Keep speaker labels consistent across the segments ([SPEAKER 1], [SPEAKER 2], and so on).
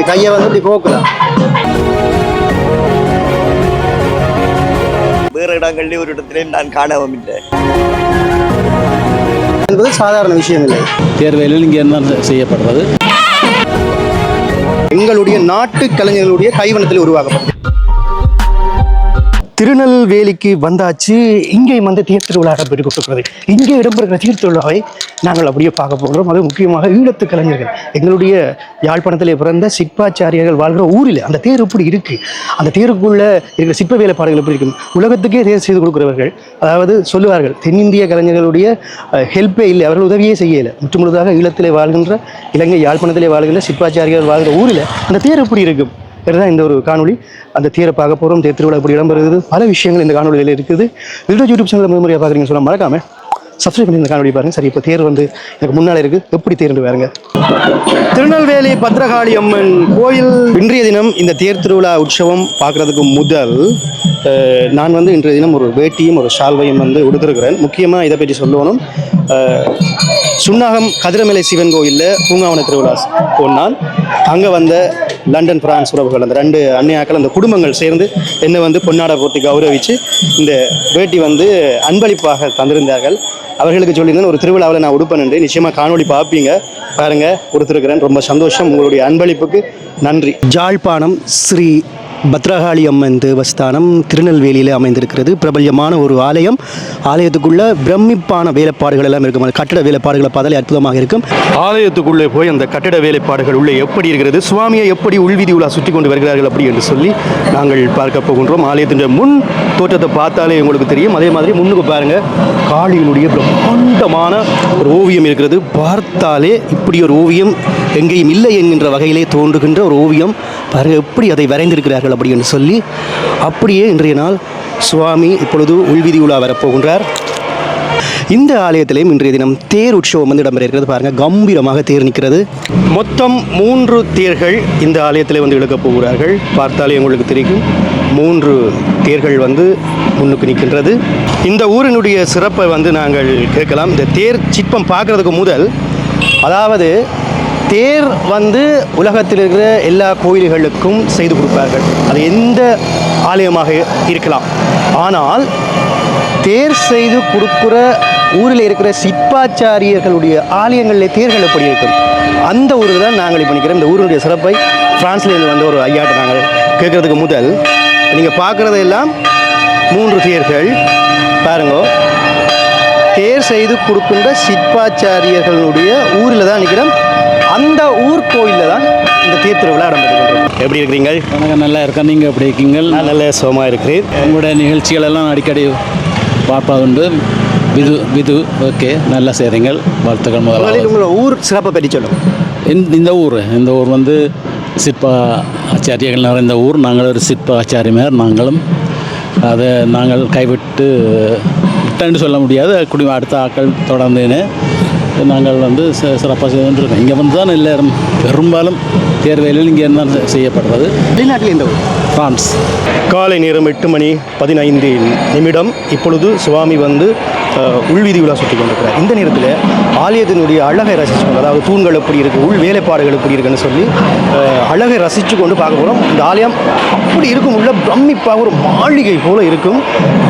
[SPEAKER 1] இப்படி கையை வந்து இப்படி கோக்கலாம்
[SPEAKER 2] வேறு இடங்களில் ஒரு இடத்திலையும் நான் காணவும் இல்லை.
[SPEAKER 1] என்பது சாதாரண விஷயம் இல்லை.
[SPEAKER 3] தேர்வையில் இங்கே என்ன செய்யப்படுறது?
[SPEAKER 1] எங்களுடைய நாட்டு கலைஞர்களுடைய கைவண்ணத்தில் உருவாக்கப்பட்டது. திருநெல்வேலிக்கு வந்தாச்சு. இங்கே வந்து தேர் திருவிழா இங்கே இடம்பெறுகிற தீர்த்திருவிழாவை திருவிழாவை நாங்கள் அப்படியே பார்க்க போகிறோம். அது முக்கியமாக ஈழத்து கலைஞர்கள் எங்களுடைய யாழ்ப்பாணத்திலே பிறந்த சிற்பாச்சாரியர்கள் வாழ்கிற ஊரில் அந்த தேர் எப்படி இருக்குது அந்த தேருக்குள்ளே இருக்கிற சிற்ப வேலைப்பாடுகள் எப்படி இருக்கும்? உலகத்துக்கே தேர் செய்து கொடுக்கிறவர்கள் அதாவது சொல்லுவார்கள் தென்னிந்திய கலைஞர்களுடைய ஹெல்ப்பே இல்லை அவர்கள் உதவியே செய்யலை. முற்றுமுழுதாக ஈழத்திலே வாழ்கின்ற இலங்கை யாழ்ப்பாணத்திலே வாழ்கின்ற சிற்பாச்சாரியர்கள் வாழ்கிற ஊரில் அந்த தேர் எப்படி இருக்கும்? இதுதான் இந்த ஒரு காணொலி அந்த தேரை பார்க்க போகிறோம் தேர் திருவிழா இப்படி இடம்பெறுகிறது. பல விஷயங்கள் இந்த காணொலியில் இருக்குது. வீடியோ யூடியூப் சேனல் முதல் முறையாக பார்க்குறீங்கன்னு சொல்ல மறக்காம சப்ஸ்கிரைப் பண்ணி இந்த காணொலி பாருங்க. சரி இப்போ தேர் வந்து எனக்கு முன்னால் இருக்குது எப்படி தேர்ந்து பாருங்க திருநெல்வேலி பத்ரகாளி அம்மன் கோயில். இன்றைய தினம் இந்த தேர் திருவிழா உற்சவம் பார்க்குறதுக்கு முதல் நான் வந்து இன்றைய தினம் ஒரு வேட்டியும் ஒரு ஷால்வையும் வந்து உடுத்திருக்கிறேன். முக்கியமாக இதை பற்றி சொல்லணும். சுன்னாகம் கதிரமலை சிவன் கோயிலில் பூங்காவன திருவிழா போனால் அங்கே வந்த லண்டன் பிரான்ஸ் உறவுகள் அந்த ரெண்டு அன்னையாக்கள் அந்த குடும்பங்கள் சேர்ந்து என்னை வந்து பொன்னாடை போட்டி கௌரவித்து இந்த வேட்டி வந்து அன்பளிப்பாக தந்திருந்தார்கள். அவர்களுக்கு சொல்லியிருந்தேன் ஒரு திருவிழாவில் நான் உடுப்பேன் என்று. நிச்சயமாக காணொலி பார்ப்பீங்க. பாருங்கள் கொடுத்துருக்கிறேன். ரொம்ப சந்தோஷம். உங்களுடைய அன்பளிப்புக்கு நன்றி. ஜாழ்ப்பாணம் ஸ்ரீ பத்ரகாளி அம்மன் தேவஸ்தானம் திருநெல்வேலியில் அமைந்திருக்கிறது. பிரபல்யமான ஒரு ஆலயம். ஆலயத்துக்குள்ளே பிரமிப்பான வேலைப்பாடுகள் எல்லாம் இருக்கும். அந்த கட்டட வேலைப்பாடுகளை பார்த்தாலே அற்புதமாக இருக்கும். ஆலயத்துக்குள்ளே போய் அந்த கட்டட வேலைப்பாடுகள் உள்ளே எப்படி இருக்கிறது? சுவாமியை எப்படி உள்விதி உலா சுற்றி கொண்டு வருகிறார்கள் அப்படி என்று சொல்லி நாங்கள் பார்க்க போகின்றோம். ஆலயத்தின் முன் தோற்றத்தை பார்த்தாலே உங்களுக்கு தெரியும். அதே மாதிரி முன்னுக்கு பாருங்கள் காளியினுடைய பிரம்மாண்டமான ஒரு ஓவியம் இருக்கிறது. பார்த்தாலே இப்படி ஒரு ஓவியம் எங்கேயும் இல்லை என்கின்ற வகையிலே தோன்றுகின்ற ஒரு ஓவியம். பாருங்கள் எப்படி அதை வரைந்திருக்கிறார்கள். அப்படி என்று சொல்லி அப்படியே இன்றைய நாள் சுவாமி இப்பொழுது உள்விதி உலா வரப்போகின்றார். இந்த ஆலயத்திலேயும் இன்றைய தினம் தேர் உற்சவம் வந்து இடம்பெற இருக்கிறது. பாருங்க கம்பீரமாக தேர் நிற்கிறது. மொத்தம் மூன்று தேர்கள் இந்த ஆலயத்தில் வந்து இழுக்கப் போகிறார்கள். பார்த்தாலே உங்களுக்கு தெரியும் மூன்று தேர்கள் வந்து முன்னுக்கு நிற்கின்றது. இந்த ஊரினுடைய சிறப்பை வந்து நாங்கள் கேட்கலாம். இந்த தேர் சிற்பம் பார்க்கறதுக்கு முதல் அதாவது தேர் வந்து உலகத்தில் இருக்கிற எல்லா கோயில்களுக்கும் செய்து கொடுப்பார்கள். அது எந்த ஆலயமாக இருக்கலாம். ஆனால் தேர் செய்து கொடுக்குற ஊரில் இருக்கிற சிற்பாச்சாரியர்களுடைய ஆலயங்களில் தேர்கள் எப்படி இருக்கும்? அந்த ஊரில் தான் நாங்கள் இப்போ நிற்கிறோம். இந்த ஊருடைய சிறப்பை ஃப்ரான்ஸ்லேருந்து வந்த ஒரு ஐயாட்ட நாங்கள் கேட்குறதுக்கு முதல் நீங்கள் பார்க்குறதெல்லாம் மூன்று தேர்கள். பாருங்க. தேர் செய்து கொடுக்கின்ற சிற்பாச்சாரியர்களுடைய ஊரில் தான் நிற்கிறோம். அந்த ஊர் கோயிலில் தான் இந்த தேர் திருவிழா இடம்பெறுகின்றது எப்படி இருக்கிறீங்க?
[SPEAKER 3] வணக்கம் நல்லா இருக்கேன். நீங்கள் எப்படி இருக்கீங்கள்
[SPEAKER 1] நான் நல்ல சுகமாக இருக்கிறேன்.
[SPEAKER 3] உங்களுடைய நிகழ்ச்சிகள் எல்லாம் அடிக்கடி பார்ப்பதுண்டு விது விது ஓகே. நல்லா செய்கிறீங்கள் வாழ்த்துக்கள்
[SPEAKER 1] முதலில் உங்களோட ஊர் சிறப்பை பற்றி சொல்லுங்கள்
[SPEAKER 3] இந்த இந்த ஊர் இந்த ஊர் வந்து சிற்ப ஆச்சாரியர்கள் நிறைந்த ஊர். நாங்கள் ஒரு சிற்ப ஆச்சாரியமார் நாங்களும் அதை நாங்கள் கைவிட்டு விட்டேன்னு சொல்ல முடியாது. குடி அடுத்த ஆட்கள் தொடர்ந்துன்னு நாங்கள் வந்து சிறப்பாக செய்து கொண்டிருக்கோம். இங்கே வந்து தான் எல்லாரும் பெரும்பாலும் தேர்வையில் இங்கே தான் செய்யப்படுறது.
[SPEAKER 1] வெளிநாட்டில் இந்த ஊர்?
[SPEAKER 3] ஃபார்ம்ஸ்
[SPEAKER 1] காலை நேரம் எட்டு மணி பதினைந்து நிமிடம் இப்பொழுது சுவாமி வந்து அஹ், உள்வீதி உலா சுற்றி கொண்டிருக்கிறார். இந்த நேரத்தில் ஆலயத்தினுடைய அழகை ரசித்து கொண்டு அதாவது தூண்கள் எப்படி இருக்குது உள் வேலைப்பாடுகள் எப்படி இருக்குன்னு சொல்லி அழகை ரசித்து கொண்டு பார்க்க போகிறோம் இந்த ஆலயம் அப்படி இருக்கும் உள்ள பிரமிப்பாக ஒரு மாளிகை போல இருக்கும்.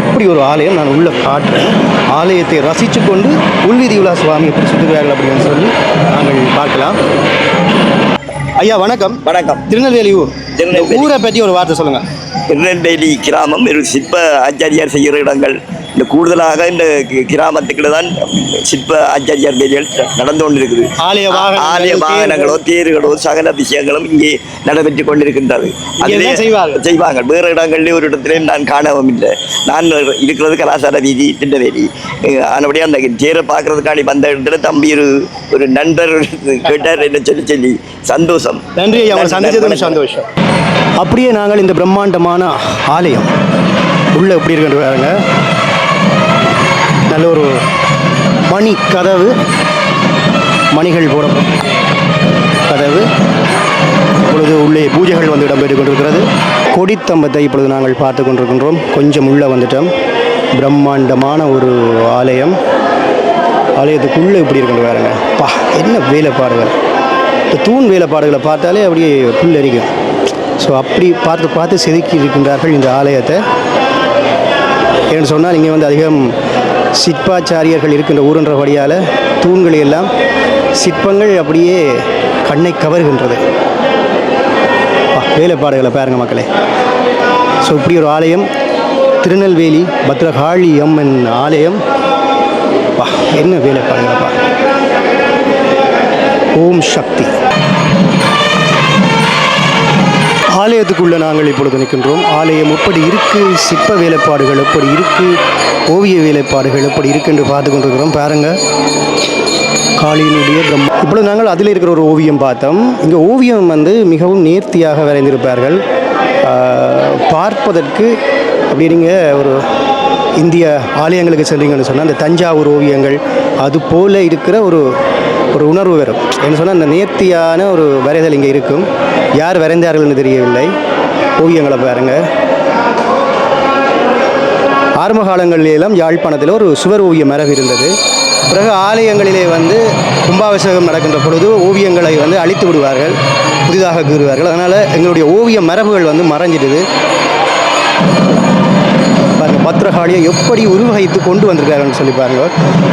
[SPEAKER 1] அப்படி ஒரு ஆலயம் நான் உள்ள காட்டுறேன். ஆலயத்தை ரசித்து கொண்டு உள்வீதி விழா சுவாமி எப்படி சுற்றுகிறார்கள் அப்படின்னு சொல்லி நாங்கள் பார்க்கலாம். ஐயா வணக்கம்.
[SPEAKER 2] வணக்கம்.
[SPEAKER 1] திருநெல்வேலி ஊர். ஊரை பற்றி ஒரு வார்த்தை சொல்லுங்கள்
[SPEAKER 2] திருநெல்வேலி கிராமம் ஒரு சிற்ப ஆச்சாரியார் செய்கிற இடங்கள். இந்த கூடுதலாக இந்த கி- கிராமத்துக்குள்ள தான் சிற்ப ஆச்சாரியார் வேலைகள் நடந்து கொண்டிருக்குது.
[SPEAKER 1] ஆலய வாகனங்கள்,
[SPEAKER 2] ஆலய வாகனங்களோ தேர்களோ சகல விஷயங்களும் இங்கே நடைபெற்று கொண்டிருக்கின்றது. அதிலே
[SPEAKER 1] தான் செய்வார்கள்.
[SPEAKER 2] செய்வாங்க. வேறு இடங்களில் ஒரு இடத்திலையும் நான் காணவும் இல்லை. நான் இருக்கிறது கலாசார வீதி திண்டவேலி. ஆனபடியாக அந்த தேரை பார்க்கறதுக்காண்டி வந்த இடத்துல தம்பி ஒரு ஒரு நண்பர் கேட்டார் என்ன சொல்லி சொல்லி? சந்தோஷம்.
[SPEAKER 1] நன்றி ஐயா உங்களை சந்திச்சதும் சந்தோஷம். அப்படியே நாங்கள் இந்த பிரம்மாண்டமான ஆலயம் உள்ள எப்படி இருக்குன்னு பாருங்க. நல்ல ஒரு மணி கதவு மணிகள் போட கதவு. இப்பொழுது உள்ளே பூஜைகள் வந்து இடம்பெற்று கொண்டிருக்கிறது கொடித்தம்பத்தை இப்பொழுது நாங்கள் பார்த்து கொண்டிருக்கின்றோம். கொஞ்சம் உள்ளே வந்துட்டோம். பிரம்மாண்டமான ஒரு ஆலயம். ஆலயத்துக்குள்ளே இப்படி இருக்குன்னு பாருங்க. பா என்ன வேலைப்பாடுகள் இந்த தூண் வேலைப்பாடுகளை பார்த்தாலே அப்படியே புல் அரிக்கும் ஸோ அப்படி பார்த்து பார்த்து செதுக்கி இருக்கின்றார்கள் இந்த ஆலயத்தை. ஏன்னு சொன்னால் இங்கே வந்து அதிகம் சிற்பாச்சாரியர்கள் இருக்கின்ற ஊருன்றபடியால் தூண்கள் எல்லாம் சிற்பங்கள் அப்படியே கண்ணை கவர்கின்றது. அப்பா, வேலைப்பாடுகளை பாருங்க மக்களே. ஸோ இப்படி ஒரு ஆலயம் திருநெல்வேலி பத்ரகாளி அம்மன் ஆலயம். வா என்ன வேலைப்பாடுங்களப்பா ஓம் சக்தி. ஆலயத்துக்குள்ளே நாங்கள் இப்பொழுது நிற்கின்றோம். ஆலயம் எப்படி இருக்குது சிற்ப வேலைப்பாடுகள் எப்படி இருக்குது ஓவிய வேலைப்பாடுகள் எப்படி இருக்கு என்று பார்த்து கொண்டிருக்கிறோம். பாருங்கள் காளியினுடைய பிரம்மா. இப்பொழுது நாங்கள் அதில் இருக்கிற ஒரு ஓவியம் பார்த்தோம். இங்கே ஓவியம் வந்து மிகவும் நேர்த்தியாக வரைந்திருப்பார்கள். பார்ப்பதற்கு அப்படிங்க ஒரு இந்திய ஆலயங்களுக்கு சென்றீங்கன்னு சொன்னால் அந்த தஞ்சாவூர் ஓவியங்கள் அது போல் இருக்கிற ஒரு ஒரு உணர்வு வரும் என்ன சொன்னால் அந்த நேர்த்தியான ஒரு வரைதல் இங்கே இருக்கும். யார் வரைந்தார்கள்னு தெரியவில்லை. ஓவியங்களை பாருங்க. ஆரம்ப காலங்களிலெல்லாம் யாழ்ப்பாணத்தில் ஒரு சுவர் ஓவிய மரபு இருந்தது. பிறகு ஆலயங்களிலே வந்து கும்பாபிஷேகம் நடக்கின்ற பொழுது ஓவியங்களை வந்து அழித்து விடுவார்கள் புதிதாக கூறுவார்கள். அதனால் எங்களுடைய ஓவிய மரபுகள் வந்து மறைஞ்சிடுது. பாருங்க பத்ரகாளியை எப்படி உருவகித்து கொண்டு வந்திருக்காருன்னு சொல்லி பாருங்க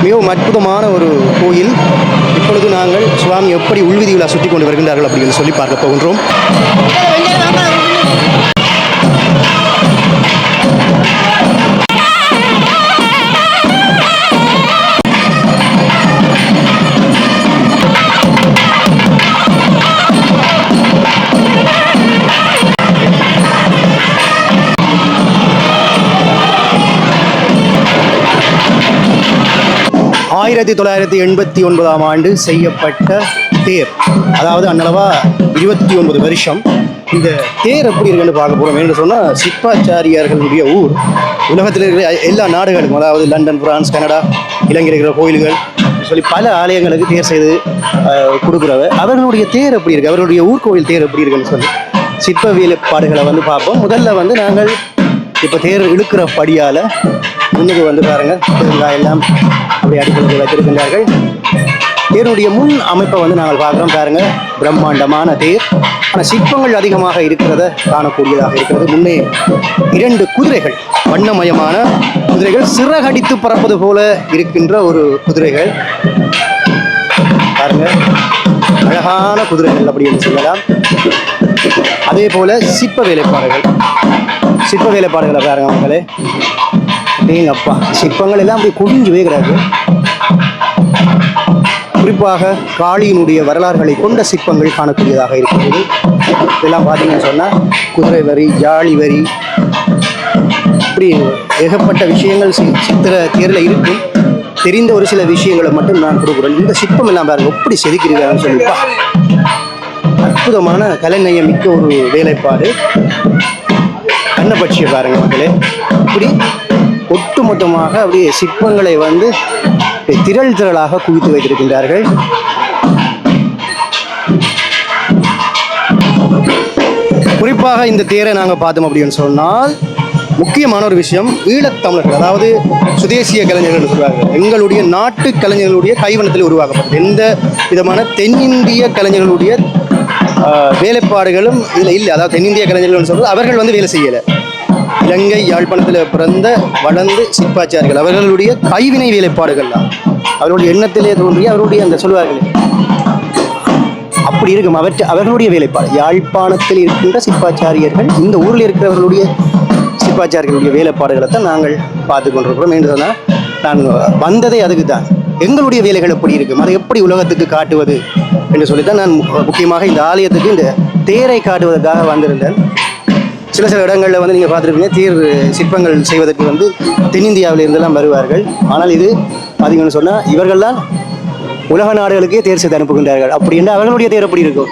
[SPEAKER 1] மிகவும் அற்புதமான ஒரு கோயில். இப்பொழுது நாங்கள் சுவாமி எப்படி உள்விதி விழா சுற்றி கொண்டு வருகின்றார்கள் அப்படின்னு சொல்லி பார்க்க போகின்றோம். ஆயிரத்தி தொள்ளாயிரத்தி எண்பத்தி ஒன்பதாம் ஆண்டு செய்யப்பட்ட தேர். அதாவது அன்னளவா இருபத்தி ஒன்பது வருஷம். இந்த தேர் எப்படி இருக்குன்னு பார்க்க போகிறோம் என்று சொன்னால் சிப்பாச்சாரியார்களுடைய ஊர். உலகத்தில் இருக்கிற எல்லா நாடுகளுக்கும் அதாவது லண்டன் பிரான்ஸ் கனடா இலங்கை இருக்கிற கோயில்கள் சொல்லி பல ஆலயங்களுக்கு தேர் செய்து கொடுக்குறவ அவர்களுடைய தேர் எப்படி இருக்குது அவர்களுடைய ஊர்கோவில் தேர் எப்படி இருக்குன்னு சொல்லி சிற்ப வேலைப்பாடுகளை வந்து பார்ப்போம். முதல்ல வந்து நாங்கள் இப்போ தேர் இழுக்கிற படியால் முன்னுக்கு வந்து பாருங்க. தேங்காய் எல்லாம் அப்படி அடிப்படையில் வைத்திருக்கின்றார்கள். தேருடைய முன் அமைப்பை வந்து நாங்கள் பார்க்குறோம் பாருங்க. பிரம்மாண்டமான தேர். ஆனால் சிற்பங்கள் அதிகமாக இருக்கிறத காணக்கூடியதாக இருக்கிறது. முன்னே இரண்டு குதிரைகள் வண்ணமயமான குதிரைகள் சிறகடித்து பறப்பது போல இருக்கின்ற ஒரு குதிரைகள். பாருங்க. அழகான குதிரைகள் அப்படின்னு சொல்லலாம். அதே போல சிற்ப வேலைப்பாடுகள். சிற்ப வேலைப்பாடுகளை பாருங்க மக்களே. அப்படிங்க அப்பா சிற்பங்கள் எல்லாம் அப்படி குவிஞ்சு கிடக்கு. குறிப்பாக காளியினுடைய வரலாறுகளை கொண்ட சிற்பங்கள் காணக்கூடியதாக இருக்கிறது இதெல்லாம் பார்த்தீங்கன்னு சொன்னால் குதிரை வரி ஜாலி வரி இப்படி ஏகப்பட்ட விஷயங்கள் சித்திர தேரில் இருக்கும் தெரிந்த ஒரு சில விஷயங்களை மட்டும் நான் கொடுக்குறேன். இந்த சிற்பம் எல்லாம் பாருங்க எப்படி செதுக்கிறீங்கன்னு சொல்லிப்பா அற்புதமான கலைநயம் மிக்க ஒரு வேலைப்பாடு. கண்ணப்பட்சியை பாருங்க மக்களே. இப்படி ஒட்டுமொத்தமாக அப்படியே சிற்பங்களை வந்து திரள் திரளாக குவித்து வைத்திருக்கின்றார்கள். குறிப்பாக இந்த தேரை நாங்கள் பார்த்தோம் அப்படின்னு சொன்னால் முக்கியமான ஒரு விஷயம் ஈழத்தமிழர்கள் அதாவது சுதேசிய கலைஞர்கள் சொல்வார்கள். எங்களுடைய நாட்டு கலைஞர்களுடைய கைவனத்தில் உருவாக்கப்பட்டது. எந்த விதமான தென்னிந்திய கலைஞர்களுடைய வேலைப்பாடுகளும் இதில் இல்லை. அதாவது தென்னிந்திய கலைஞர்கள் சொல்றது அவர்கள் வந்து வேலை செய்யலை. இலங்கை யாழ்ப்பாணத்தில் பிறந்த வளர்ந்து சிற்பாச்சாரிகள். அவர்களுடைய கைவினை வேலைப்பாடுகள் தான். அவருடைய எண்ணத்திலே தோன்றிய அவருடைய அந்த சொல்வார்கள். அப்படி இருக்கும் அவற்றை அவர்களுடைய வேலைப்பாடு. யாழ்ப்பாணத்தில் இருக்கின்ற சிற்பாச்சாரியர்கள் இந்த ஊரில் இருக்கிறவர்களுடைய சிற்பாச்சாரியர்களுடைய வேலைப்பாடுகளை தான் நாங்கள் பார்த்து கொண்டிருக்கிறோம் என்று சொன்னால் நான் வந்ததே அதுக்கு தான் எங்களுடைய வேலைகள் எப்படி இருக்கும்? அதை எப்படி உலகத்துக்கு காட்டுவது? என்று சொல்லி தான் நான் மு- முக்கியமாக இந்த ஆலயத்துக்கு இந்த தேரை காட்டுவதற்காக வந்திருந்தேன். சில சில இடங்களில் வந்து நீங்கள் பார்த்துருப்பீங்க தேர் சிற்பங்கள் செய்வதற்கு வந்து தென்னிந்தியாவில் இருந்தெல்லாம் வருவார்கள். ஆனால் இது பார்த்தீங்கன்னு சொன்னால் இவர்கள்லாம் உலக நாடுகளுக்கே தேர் செய்து அனுப்புகின்றார்கள். அப்படி என்ன அவர்களுடைய தேர் எப்படி இருக்கும்?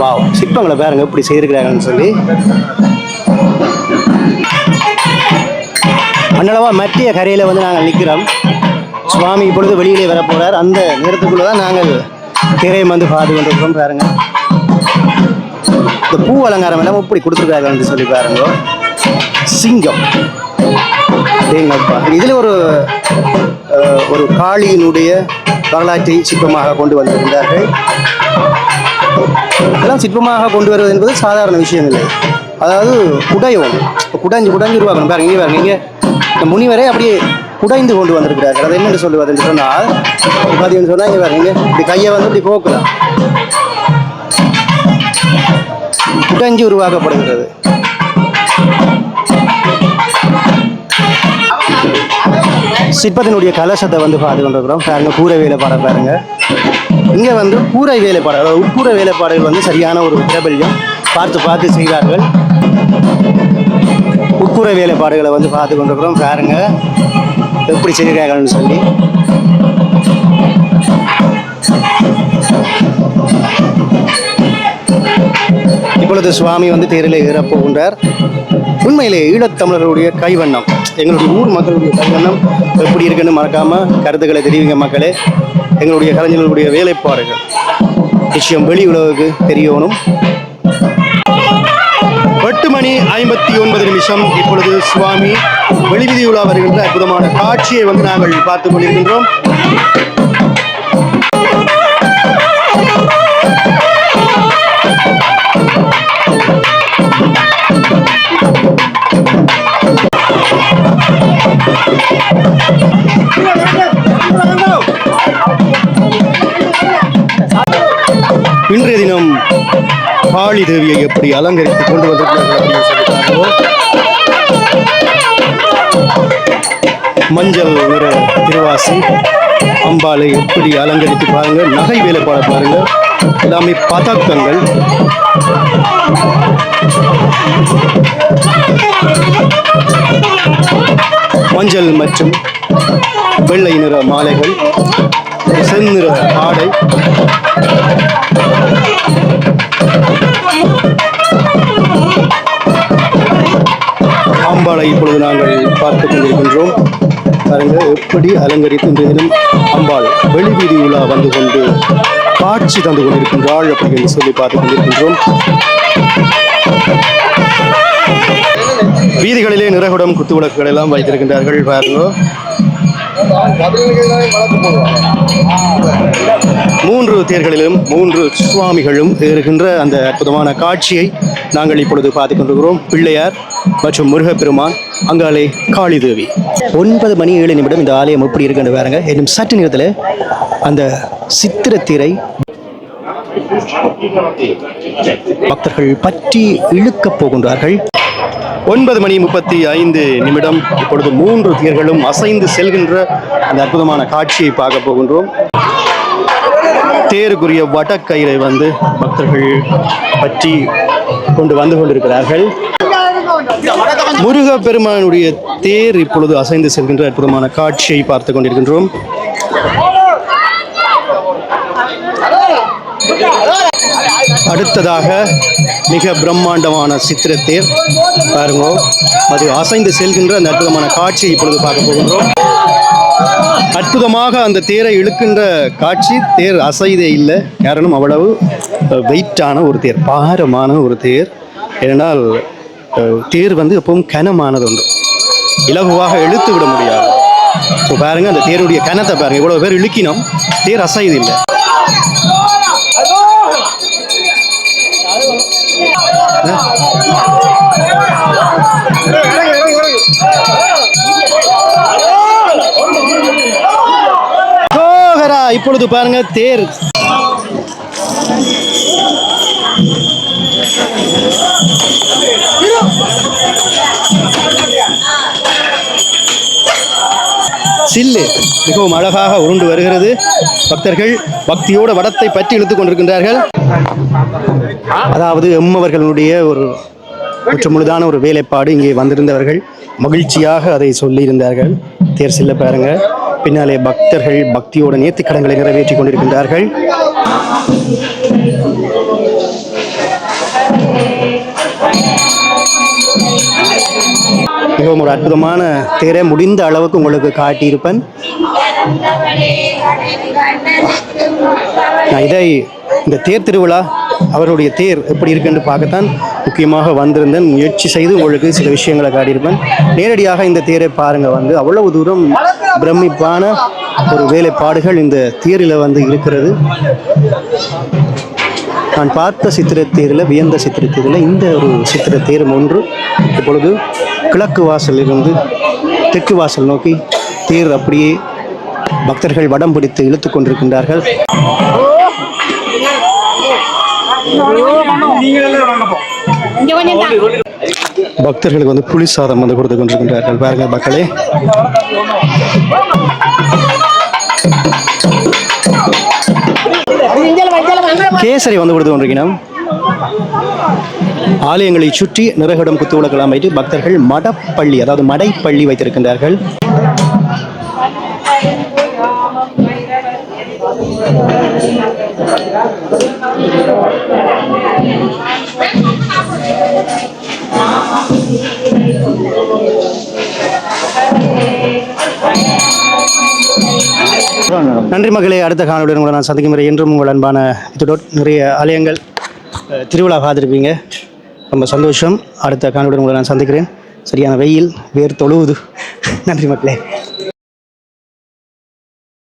[SPEAKER 1] வாவ் சிற்பங்களை பாருங்க எப்படி செய்திருக்கிறாங்கன்னு சொல்லி. அண்ணளவா மத்திய கரையில் வந்து நாங்கள் நிற்கிறோம் சுவாமி இப்பொழுது வெளியிலே வரப்போகிறார் அந்த நேரத்துக்குள்ளே தான் நாங்கள் திரையை வந்து பார்த்து கொண்டிருக்கிறோம் பாருங்க. இந்த பூ அலங்காரம் எல்லாம் எப்படி கொடுத்துருக்காங்கன்னு சொல்லி பாருங்க. சிங்கம். இதில் ஒரு ஒரு காளியினுடைய வரலாற்றை சிற்பமாக கொண்டு வந்திருந்தார்கள். இதெல்லாம் சிற்பமாக கொண்டு வருவது என்பது சாதாரண விஷயம் இல்லை. அதாவது குடையும் இப்போ குடைஞ்சு குடைஞ்சு உருவாக்கணும். பாருங்க இங்கே பாருங்க இங்கே. இந்த முனிவரை அப்படியே குடைந்து கொண்டு வந்திருக்கிறார்கள். அதை என்னென்று சொல்லுவது என்று சொன்னால் பார்த்தீங்கன்னு சொன்னால் இங்கே பாருங்க இப்படி கையை வந்து இப்படி போக்கலாம் குடைஞ்சு உருவாக்கப்படுகிறது. சிற்பத்தினுடைய கலசத்தை வந்து பார்த்து கொண்டிருக்கிறோம் பாருங்க கூரை வேலைப்பாடை பாருங்க. இங்கே வந்து கூரை வேலைப்பாடு அதாவது உட்கூரை வேலைப்பாடுகள் வந்து சரியான ஒரு பிரபல்யம் பார்த்து பார்த்து செய்கிறார்கள் உட்கூரை வேலைப்பாடுகளை வந்து பார்த்து கொண்டிருக்கிறோம் பாருங்க எப்படி செய்கிறார்கள்னு சொல்லி. இப்பொழுது சுவாமி வந்து தேரில் ஏறப்போகின்றார் உண்மையிலே ஈழத்தமிழர்களுடைய கைவண்ணம் எங்களுடைய ஊர் மக்களுடைய கைவண்ணம் எப்படி இருக்குன்னு மறக்காம கருத்துக்களை தெரிவிங்க மக்களே. எங்களுடைய கலைஞர்களுடைய வேலைப்பாடுகள் விஷயம் வெளி உலகுக்கு தெரியணும் எட்டு மணி ஐம்பத்தி ஒன்பது நிமிஷம் இப்பொழுது சுவாமி வெளிவிதி உலா வருகின்ற அற்புதமான காட்சியை வந்து நாங்கள் பார்த்து கொண்டிருக்கின்றோம். காளி தேவியை எப்படி அலங்கரித்து கொண்டு வந்திருக்கிறார்கள் மஞ்சள் நிற திருவாசி அம்பாளை எப்படி அலங்கரித்து பாருங்க. நகை வேலைப்பாட பாருங்க. எல்லாமே பதக்கங்கள். மஞ்சள் மற்றும் வெள்ளை நிற மாலைகள் செந்நிற ஆடை. அம்பாளை இப்பொழுது நாங்கள் பார்த்து கொண்டிருக்கின்றோம். பாருங்க எப்படி அலங்கரித்து இன்றைய தினம் அம்பாள் வெளிவீதி உலா வந்து கொண்டு காட்சி தந்து கொண்டிருக்கின்றாள் அப்படி என்று சொல்லி பார்த்து கொண்டிருக்கின்றோம். வீதிகளிலே நிறகுடம் குத்துவிளக்குகள் எல்லாம் வைத்திருக்கின்றார்கள் பாருங்க. மூன்று தேர்களிலும் மூன்று சுவாமிகளும் ஏறுகின்ற அந்த அற்புதமான காட்சியை நாங்கள் இப்பொழுது பார்த்துக் கொண்டிருக்கிறோம். பிள்ளையார் மற்றும் முருகப்பெருமான் அங்காலே காளிதேவி. ஒன்பது மணி ஏழு நிமிடம் இந்த ஆலயம் எப்படி இருக்குன்னு பாருங்க. இன்னும் சற்று நேரத்தில் அந்த சித்திரத்திரை பக்தர்கள் பற்றி இழுக்கப் போகின்றார்கள். ஒன்பது மணி முப்பத்தி ஐந்து நிமிடம். இப்பொழுது மூன்று தேர்களும் அசைந்து செல்கின்ற அந்த அற்புதமான காட்சியை பார்க்க போகின்றோம். தேருக்குரிய வடக்கயிறை வந்து பக்தர்கள் பற்றி கொண்டு வந்து கொண்டிருக்கிறார்கள். முருக பெருமானுடைய தேர் இப்பொழுது அசைந்து செல்கின்ற அற்புதமான காட்சியை பார்த்து கொண்டிருக்கின்றோம். அடுத்ததாக மிக பிரம்மாண்டமான சித்திரத்தேர். பாருங்க அது அசைந்து செல்கின்ற அந்த அற்புதமான காட்சியை இப்பொழுது பார்க்க போகின்றோம். அற்புதமாக அந்த தேரை இழுக்கின்ற காட்சி. தேர் அசைதே இல்லை காரணம் அவ்வளவு வெயிட்டான ஒரு தேர் பாரமான ஒரு தேர். ஏனென்றால் தேர் வந்து எப்பவும் கனமானது உண்டு இலகுவாக இழுத்து விட முடியாது. ஸோ பாருங்க அந்த தேருடைய கனத்தை பாருங்க இவ்வளவு பேர் இழுக்கினோம் தேர் அசைது இல்லை இப்பொழுது பாருங்க தேர். சில்லு மிகவும் அழகாக உருண்டு வருகிறது. பக்தர்கள் பக்தியோட வடத்தை பற்றி இழுத்துக் கொண்டிருக்கின்றார்கள். அதாவது எம்மவர்களுடைய ஒரு முற்று முழுதான ஒரு வேலைப்பாடு இங்கே வந்திருந்தவர்கள் மகிழ்ச்சியாக அதை சொல்லியிருந்தார்கள். தேர் செல்ல பாருங்க. பின்னாலே பக்தர்கள் பக்தியோட நேர்த்திக்கடங்களை நிறைவேற்றி கொண்டிருக்கின்றார்கள். மிகவும் ஒரு அற்புதமான தேரை முடிந்த அளவுக்கு உங்களுக்கு காட்டியிருப்பேன். நான் இதை இந்த தேர் திருவிழா அவருடைய தேர் எப்படி இருக்குன்னு பார்க்கத்தான் முக்கியமாக வந்திருந்தேன். முயற்சி செய்து உங்களுக்கு சில விஷயங்களை காட்டியிருப்பேன். நேரடியாக இந்த தேரை பாருங்கள் வந்து அவ்வளவு தூரம் பிரமிப்பான ஒரு வேலைப்பாடுகள் இந்த தேரில் வந்து இருக்கிறது. நான் பார்த்த சித்திரத்தேரில் வியந்த சித்திரத்தேரில் இந்த ஒரு சித்திரத்தேரும் ஒன்று. இப்பொழுது கிழக்கு வாசலிலிருந்து தெற்கு வாசல் நோக்கி தேர் அப்படியே பக்தர்கள் வடம் பிடித்து இழுத்து கொண்டிருக்கின்றார்கள். பக்தர்களுக்கு வந்து புளி சாதம் வந்து கொடுத்து கொண்டிருக்கின்றார்கள். பாருங்க மக்களே. கேசரி வந்து கொடுத்து கொண்டிருக்கிறோம் ஆலயங்களை சுற்றி நிறகடம் குத்து விளக்கலாம் வைத்து பக்தர்கள் மடப்பள்ளி அதாவது மடைப்பள்ளி வைத்திருக்கின்றார்கள். நன்றி மகளே. அடுத்த காணொலியுடன் உங்களை நான் சந்திக்கும் வரை என்றும் உங்கள் அன்பான இதோட நிறைய ஆலயங்கள் திருவிழா பார்த்துருப்பீங்க ரொம்ப சந்தோஷம். அடுத்த காணொலியுடன் உங்களை நான் சந்திக்கிறேன். சரியான வெயில் வேர் தொழுவுது. நன்றி மக்களே